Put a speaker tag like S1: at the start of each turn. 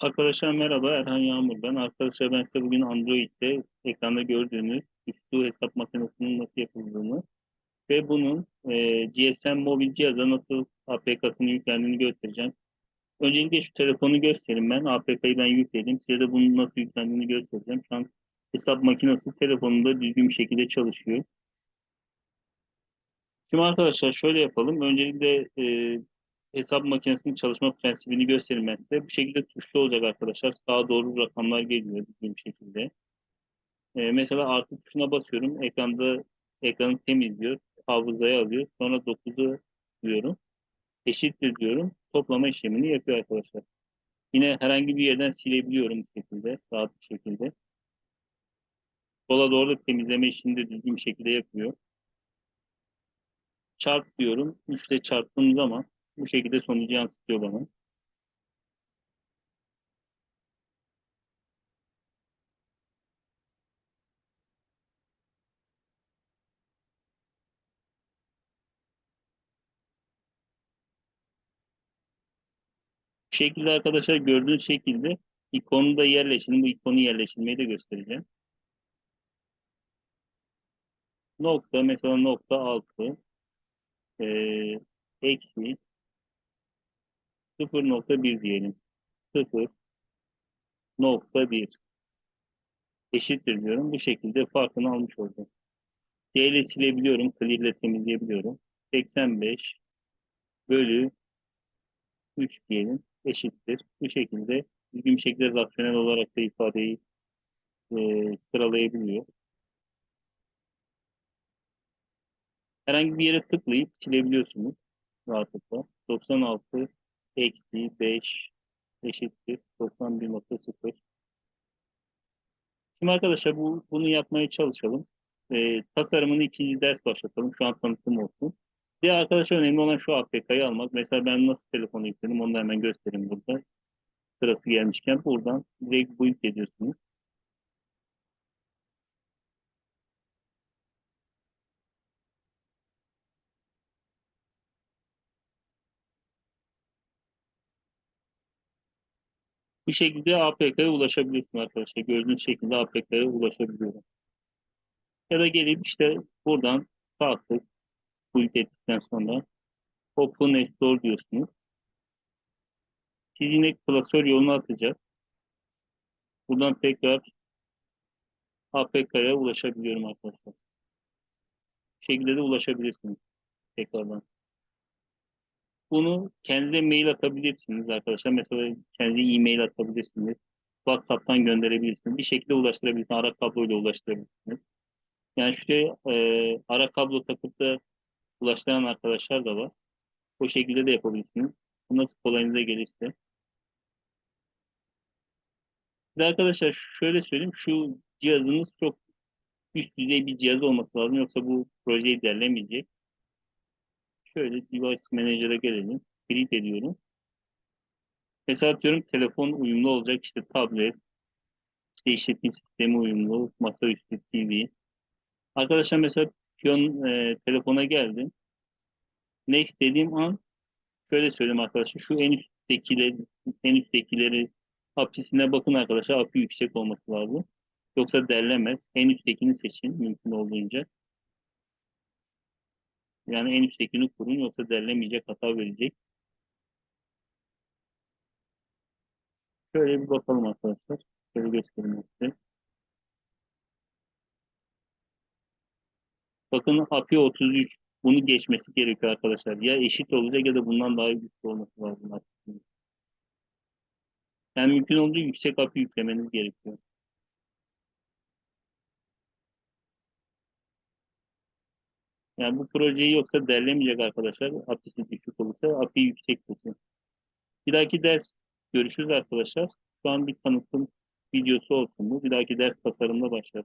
S1: Arkadaşlar merhaba, Erhan Yağmur ben. Arkadaşlar ben size bugün Android'de ekranda gördüğünüz üstü hesap makinesinin nasıl yapıldığını ve bunun e, GSM mobil cihaza nasıl APK'sını yüklendiğini göstereceğim. Öncelikle şu telefonu göstereyim ben. APK'yı ben yükledim. Size de bunun nasıl yüklendiğini göstereceğim. Şu an hesap makinesi telefonunda düzgün bir şekilde çalışıyor. Şimdi arkadaşlar şöyle yapalım. Öncelikle e, hesap makinesinin çalışma prensibini size. Bu şekilde tuşlu olacak arkadaşlar. Sağa doğru rakamlar geliyor bir şekilde. Ee, mesela artı tuşuna basıyorum. Ekranda ekranı temizliyor. Hafızaya alıyor. Sonra 9'u diyorum. Eşittir diyorum. Toplama işlemini yapıyor arkadaşlar. Yine herhangi bir yerden silebiliyorum bu şekilde. Rahat bir şekilde. Sola doğru da temizleme işini de düzgün şekilde yapıyor. Çarp diyorum. 3 ile çarptığım zaman bu şekilde sonucu yansıtıyor bana. Bu şekilde arkadaşlar gördüğünüz şekilde ikonu da yerleştirin. Bu ikonu yerleştirmeyi de göstereceğim. Nokta mesela nokta altı e, eksi 0.1 diyelim. 0 nokta 1 eşittir diyorum. Bu şekilde farkını almış oldum. C ile silebiliyorum. Clear ile temizleyebiliyorum. 85 bölü 3 diyelim. Eşittir. Bu şekilde düzgün bir şekilde rasyonel olarak da ifadeyi e, sıralayabiliyor. Herhangi bir yere tıklayıp silebiliyorsunuz rahatlıkla. 96 eksi 5 eşittir 91.0 Şimdi arkadaşlar bu, bunu yapmaya çalışalım. Ee, tasarımını ikinci ders başlatalım. Şu an tanıtım olsun. Bir arkadaşlar önemli olan şu APK'yı almak. Mesela ben nasıl telefonu yükledim onu da hemen göstereyim burada. Sırası gelmişken buradan direkt bu ediyorsunuz. Bir şekilde APK'ya ulaşabiliyorsun arkadaşlar. Gördüğünüz şekilde APK'ya ulaşabiliyorum. Ya da gelip işte buradan sağ tık build ettikten sonra Open Store diyorsunuz. Siz yine klasör yolunu atacak. Buradan tekrar APK'ya ulaşabiliyorum arkadaşlar. Bu şekilde de ulaşabilirsiniz tekrardan. Bunu kendine mail atabilirsiniz arkadaşlar. Mesela kendi e-mail atabilirsiniz. WhatsApp'tan gönderebilirsiniz. Bir şekilde ulaştırabilirsiniz. Ara kabloyla ulaştırabilirsiniz. Yani şuraya e, ara kablo takıp da ulaştıran arkadaşlar da var. O şekilde de yapabilirsiniz. Bu nasıl kolayınıza gelirse. Bir arkadaşlar şöyle söyleyeyim. Şu cihazınız çok üst düzey bir cihaz olması lazım. Yoksa bu projeyi derlemeyecek. Şöyle device manager'a gelelim. Create ediyorum. Mesela diyorum telefon uyumlu olacak. işte tablet, işte işletim sistemi uyumlu, masaüstü TV. Arkadaşlar mesela piyon e, telefona geldim. Next dediğim an şöyle söyleyeyim arkadaşlar. Şu en üsttekileri, en üsttekileri API'sine bakın arkadaşlar. API yüksek olması lazım. Yoksa derlemez. En üsttekini seçin mümkün olduğunca. Yani en üsttekini kurun yoksa derlemeyecek, hata verecek. Şöyle bir bakalım arkadaşlar. Şöyle göstereyim size. Bakın API 33 bunu geçmesi gerekiyor arkadaşlar. Ya eşit olacak ya da bundan daha güçlü olması lazım. Yani mümkün olduğu yüksek API yüklemeniz gerekiyor. Yani bu projeyi yoksa derlemeyecek arkadaşlar. API'si düşük olursa API yüksek seçin. Bir dahaki ders görüşürüz arkadaşlar. Şu an bir tanıtım videosu olsun bu. Bir dahaki ders tasarımda başlar.